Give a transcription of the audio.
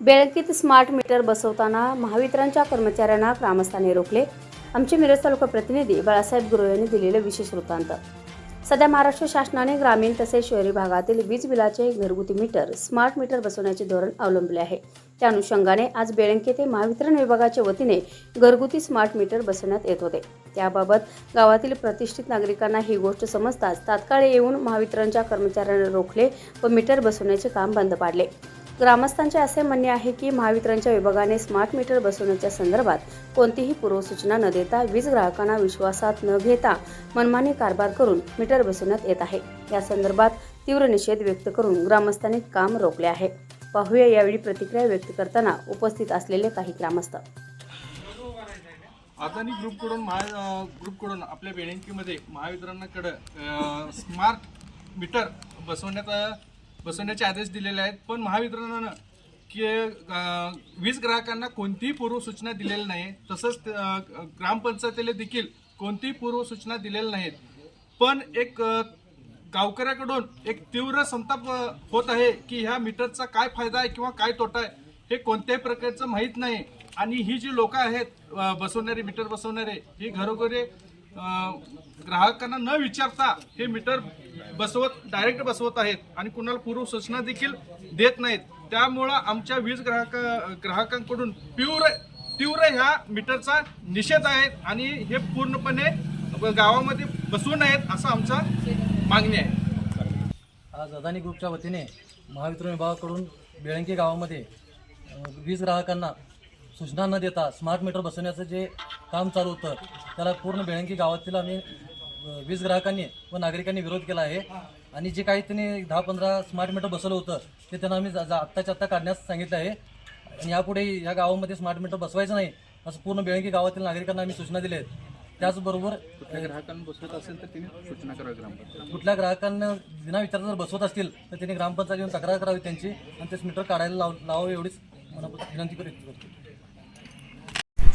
बेळकीत smart meter बसवताना महावितरणच्या कर्मचाऱ्यांना ग्रामस्थांनी रोखले. आमचे मिरज तालुका प्रतिनिधी बाळासाहेब गुरु यांनी दिलेले विशेष वृत्तांत. सध्या महाराष्ट्र शासनाने ग्रामीण तसेच शहरी भागातील वीज बिलाचे घरगुती मीटर स्मार्ट मीटर बसवण्याचे धोरण अवलंबले आहे. त्या अनुषंगाने आज बेळंकी ते महावितरण विभागाच्या वतीने घरगुती स्मार्ट मीटर बसवण्यात येत होते. त्याबाबत गावातील प्रतिष्ठित नागरिकांना ही गोष्ट समजताच तात्काळ येऊन महावितरणच्या कर्मचाऱ्यांना रोखले व मीटर बसवण्याचे काम बंद पाडले. ग्रामस्थांचे असे म्हणणे आहे की महावितरणच्या विभागाने स्मार्ट मीटर बसवण्याच्या संदर्भात कोणतीही पूर्वसूचना न देता वीज ग्राहकांना विश्वासात न घेता मनमानी कारभार करून मीटर बसवण्यात येत आहे. या संदर्भात तीव्र निषेध व्यक्त करून ग्रामस्थांनी काम रोखले आहे. पाहूया यावेळी प्रतिक्रिया व्यक्त करताना उपस्थित असलेले काही ग्रामस्थ. अदानी ग्रुपकडून महा ग्रुपकडून आपल्या बेणकीमध्ये महावितरणाकडं स्मार्ट मीटर बसवण्याचा बसवण्याचे आदेश दिलेले आहेत. पण महावितरणानं की वीज ग्राहकांना कोणतीही पूर्वसूचना दिलेली नाही. तसंच ग्रामपंचायतीला देखील कोणतीही पूर्वसूचना दिलेल्या नाहीत. पण एक गावकऱ्याकडून एक तीव्र संताप होत आहे की ह्या मीटरचा काय फायदा आहे किंवा काय तोटा आहे हे कोणत्याही प्रकारचं माहीत नाही. आणि ही जी लोक आहेत बसवणारे मीटर बसवणारे ही घरोघरी ग्राहकांना न विचारता हे मीटर बसवत डायरेक्ट बसवत आहेत आणि कुणाला पूर्व सूचना देखील देत नाहीत. त्यामुळं आमच्या वीज ग्राहक ग्राहकांकडून तीव्र तीव्र ह्या मीटरचा निषेध आहे आणि हे पूर्णपणे गावामध्ये बसवू नयेत असं आमचा मागणी आहे. आज अदानी ग्रुपच्या वतीने महावितरण विभागाकडून बेळंकी गावामध्ये वीज ग्राहकांना सूचना न देता स्मार्ट मीटर बसवण्याचं जे काम चालू होतं त्याला पूर्ण बेळंकी गावातील आम्ही वीज ग्राहकांनी व नागरिकांनी विरोध केला आहे. आणि जे काही त्यांनी दहा पंधरा स्मार्ट मीटर बसवलं होतं ते त्यांना आम्ही जा- आत्ताच्या आत्ता काढण्यास सांगितलं आहे. आणि यापुढे या गावामध्ये स्मार्ट मीटर बसवायचं नाही असं पूर्ण बेळंकी गावातील नागरिकांना आम्ही सूचना दिल्या आहेत. त्याचबरोबर ग्राहकांना बसवत असेल तर त्यांनी सूचना करावी ग्रामपंचायत. कुठल्या ग्राहकांना विना विचारता जर बसवत असतील तर त्यांनी ग्रामपंचायत येऊन तक्रार करावी त्यांची आणि तेच मीटर काढायला लाव लावावे एवढीच मनापासून विनंती करतो